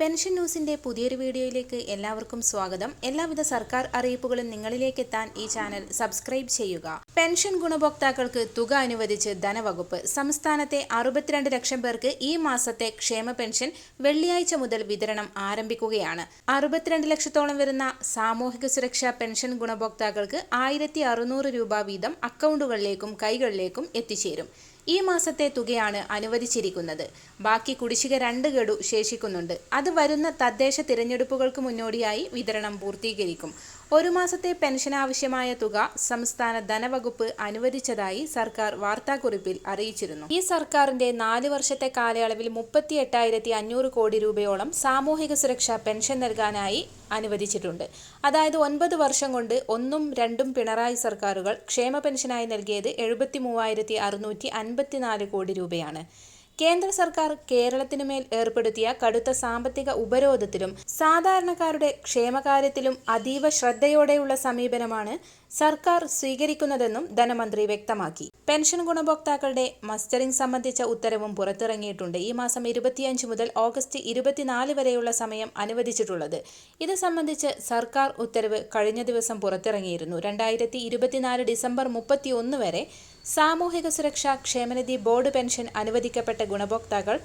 Pension ന്യൂസിന്റെ പുതിയൊരു വീഡിയോയിലേക്ക് എല്ലാവർക്കും സ്വാഗതം. എല്ലാവിധ സർക്കാർ അറിയിപ്പുകളും നിങ്ങളിലേക്ക് എത്താൻ ഈ ചാനൽ സബ്സ്ക്രൈബ് ചെയ്യുക. പെൻഷൻ ഗുണഭോക്താക്കൾക്ക് തുക അനുവദിച്ച് ധനവകുപ്പ്. സംസ്ഥാനത്തെ അറുപത്തിരണ്ട് ലക്ഷം പേർക്ക് ഈ മാസത്തെ ക്ഷേമ പെൻഷൻ വെള്ളിയാഴ്ച മുതൽ വിതരണം ആരംഭിക്കുകയാണ്. അറുപത്തിരണ്ട് ലക്ഷത്തോളം വരുന്ന സാമൂഹിക സുരക്ഷാ പെൻഷൻ ഗുണഭോക്താക്കൾക്ക് ആയിരത്തി രൂപ വീതം അക്കൗണ്ടുകളിലേക്കും കൈകളിലേക്കും എത്തിച്ചേരും. ഈ മാസത്തെ തുകയാണ് അനുവദിച്ചിരിക്കുന്നത്. ബാക്കി കുടിശ്ശിക രണ്ട് ഗഡു ശേഷിക്കുന്നുണ്ട്. അത് വരുന്ന തദ്ദേശ തിരഞ്ഞെടുപ്പുകൾക്ക് മുന്നോടിയായി വിതരണം പൂർത്തീകരിക്കും. ഒരു മാസത്തെ പെൻഷൻ ആവശ്യമായ തുക സംസ്ഥാന ധനവകുപ്പ് അനുവദിച്ചതായി സർക്കാർ വാർത്താക്കുറിപ്പിൽ അറിയിച്ചിരുന്നു. ഈ സർക്കാരിന്റെ നാല് വർഷത്തെ കാലയളവിൽ മുപ്പത്തി എട്ടായിരത്തി അഞ്ഞൂറ് കോടി രൂപയോളം സാമൂഹിക സുരക്ഷാ പെൻഷൻ നൽകാനായി അനുവദിച്ചിട്ടുണ്ട്. അതായത് ഒൻപത് വർഷം കൊണ്ട് ഒന്നും രണ്ടും പിണറായി സർക്കാരുകൾ ക്ഷേമ പെൻഷനായി നൽകിയത് എഴുപത്തി മൂവായിരത്തി അറുന്നൂറ്റി അൻപത്തിനാല് കോടി രൂപയാണ്. കേന്ദ്ര സർക്കാർ കേരളത്തിനുമേൽ ഏർപ്പെടുത്തിയ കടുത്ത സാമ്പത്തിക ഉപരോധത്തിലും സാധാരണക്കാരുടെ ക്ഷേമകാര്യത്തിലും അതീവ ശ്രദ്ധയോടെയുള്ള സമീപനമാണ് സർക്കാർ സ്വീകരിക്കുന്നതെന്നും ധനമന്ത്രി വ്യക്തമാക്കി. പെൻഷൻ ഗുണഭോക്താക്കളുടെ മസ്റ്ററിംഗ് സംബന്ധിച്ച ഉത്തരവും പുറത്തിറങ്ങിയിട്ടുണ്ട്. ഈ മാസം ഇരുപത്തിയഞ്ച് മുതൽ ഓഗസ്റ്റ് ഇരുപത്തിനാല് വരെയുള്ള സമയം അനുവദിച്ചിട്ടുള്ളത്. ഇത് സംബന്ധിച്ച് സർക്കാർ ഉത്തരവ് കഴിഞ്ഞ ദിവസം പുറത്തിറങ്ങിയിരുന്നു. രണ്ടായിരത്തി ഡിസംബർ മുപ്പത്തി ഒന്ന് വരെ സാമൂഹിക സുരക്ഷാ ക്ഷേമനിധി ബോർഡ് പെൻഷൻ അനുവദിക്കപ്പെട്ട ഗുണഭോക്താക്കൾ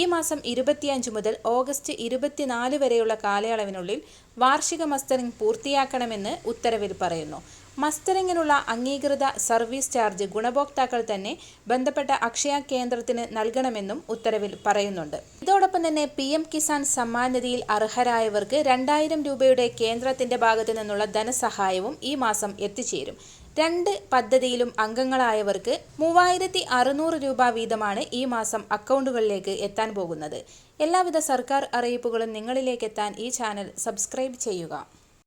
ഈ മാസം ഇരുപത്തിയഞ്ച് മുതൽ ഓഗസ്റ്റ് ഇരുപത്തിനാല് വരെയുള്ള കാലയളവിനുള്ളിൽ വാർഷിക മസ്റ്ററിംഗ് പൂർത്തിയാക്കണമെന്ന് ഉത്തരവിൽ പറയുന്നു. മസ്റ്ററിങ്ങിനുള്ള അംഗീകൃത സർവീസ് ചാർജ് ഗുണഭോക്താക്കൾ തന്നെ ബന്ധപ്പെട്ട അക്ഷയ കേന്ദ്രത്തിന് നൽകണമെന്നും ഉത്തരവിൽ പറയുന്നുണ്ട്. ഇതോടൊപ്പം തന്നെ പി എം കിസാൻ സമ്മാൻ നിധിയിൽ അർഹരായവർക്ക് രണ്ടായിരം രൂപയുടെ കേന്ദ്രത്തിന്റെ ഭാഗത്തു നിന്നുള്ള ധനസഹായവും ഈ മാസം എത്തിച്ചേരും. രണ്ട് പദ്ധതിയിലും അംഗങ്ങളായവർക്ക് മൂവായിരത്തി അറുന്നൂറ് രൂപ വീതമാണ് ഈ മാസം അക്കൗണ്ടുകളിലേക്ക് എത്താൻ പോകുന്നത്. എല്ലാവിധ സർക്കാർ അറിയിപ്പുകളും നിങ്ങളിലേക്ക് എത്താൻ ഈ ചാനൽ സബ്സ്ക്രൈബ് ചെയ്യുക.